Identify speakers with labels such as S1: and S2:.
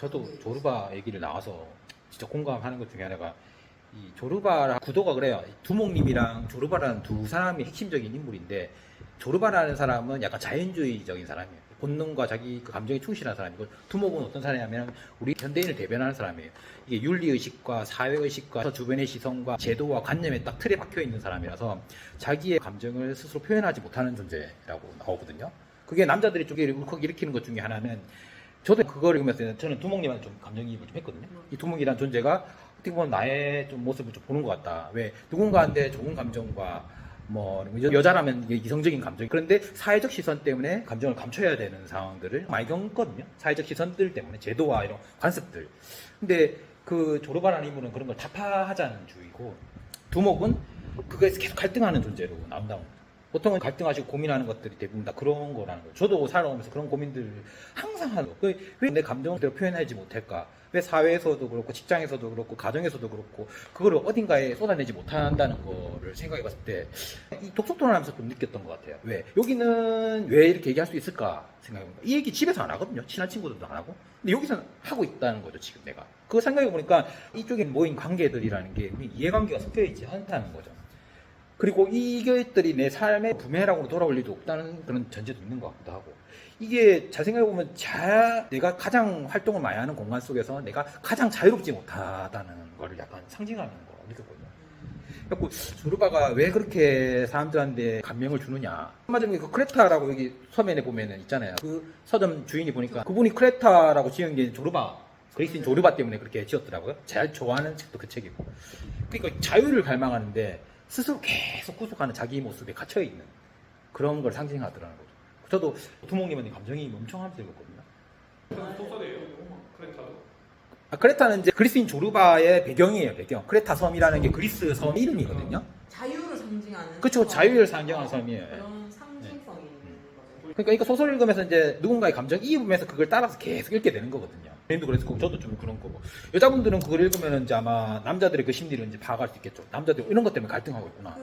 S1: 저도 조르바 얘기를 나와서 진짜 공감하는 것 중에 하나가 이 조르바라 구도가 그래요. 두목님이랑 조르바라는 두 사람이 핵심적인 인물인데 조르바라는 사람은 약간 자연주의적인 사람이에요. 본능과 자기 그 감정에 충실한 사람이고 두목은 어떤 사람이냐면 우리 현대인을 대변하는 사람이에요. 이게 윤리의식과 사회의식과 주변의 시선과 제도와 관념에 딱 틀에 박혀 있는 사람이라서 자기의 감정을 스스로 표현하지 못하는 존재라고 나오거든요. 그게 남자들이 쪽에 울컥 일으키는 것 중에 하나는 저도 그걸 읽으면서 저는 두목님한테 좀 감정이입을 좀 했거든요. 이 두목이란 존재가 어떻게 보면 나의 좀 모습을 좀 보는 것 같다. 왜 누군가한테 좋은 감정과 뭐 여- 여자라면 이성적인 감정 그런데 사회적 시선 때문에 감정을 감춰야 되는 상황들을 많이 겪거든요. 사회적 시선들 때문에 제도와 이런 관습들. 근데 그 조르바라는 인물은 그런 걸 타파하자는 주의고 두목은 그거에서 계속 갈등하는 존재로 나온다고. 보통은 갈등하시고 고민하는 것들이 대부분 다 그런 거라는 거예요. 저도 살아오면서 그런 고민들을 항상 하는 거예요. 왜 내 감정을 그대로 표현하지 못할까? 왜 사회에서도 그렇고 직장에서도 그렇고 가정에서도 그렇고 그거를 어딘가에 쏟아내지 못한다는 거를 생각해 봤을 때 이 독서 토론 하면서 좀 느꼈던 것 같아요. 왜? 여기는 왜 이렇게 얘기할 수 있을까 생각해 보니까 이 얘기 집에서 안 하거든요. 친한 친구들도 안 하고. 근데 여기서는 하고 있다는 거죠, 지금 내가. 그거 생각해 보니까 이쪽에 모인 관계들이라는 게 이해관계가 섞여 있지 않다는 거죠. 그리고 이것들이 내 삶의 부메랑으로 돌아올 리도 없다는 그런 전제도 있는 것 같기도 하고 이게 잘 생각해보면 자, 내가 가장 활동을 많이 하는 공간 속에서 내가 가장 자유롭지 못하다는 걸 약간 상징하는 거 느꼈거든요. 그래고 조르바가 왜 그렇게 사람들한테 감명을 주느냐. 한마디로 그 크레타라고 여기 서면에 보면은 있잖아요. 그 서점 주인이 보니까 그분이 크레타라고 지은 게 조르바, 그리스인 조르바 때문에 그렇게 지었더라고요. 제일 좋아하는 책도 그 책이고. 그러니까 자유를 갈망하는데 스스로 계속 구속하는 자기 모습에 갇혀 있는 그런 걸 상징하더라는 거죠. 저도 두목님한테 감정이 엄청 하면서 읽었거든요.
S2: 소설이에요. 크레타도.
S1: 아, 크레타는 이제 그리스인 조르바의 배경이에요, 배경. 크레타 섬이라는 게 그리스 섬 이름이거든요.
S3: 자유를 상징하는
S1: 그쵸,
S3: 섬.
S1: 자유를 상징하는 섬이에요.
S3: 그런 상징성이 있는 거죠.
S1: 그러니까 이거 소설 읽으면서 이제 누군가의 감정 이입으면서 그걸 따라서 계속 읽게 되는 거거든요. 본인도 그랬을 거고 저도 좀 그런 거고 여자분들은 그걸 읽으면 이제 아마 남자들의 그 심리를 이제 파악할 수 있겠죠. 남자들 이런 것 때문에 갈등하고 있구나.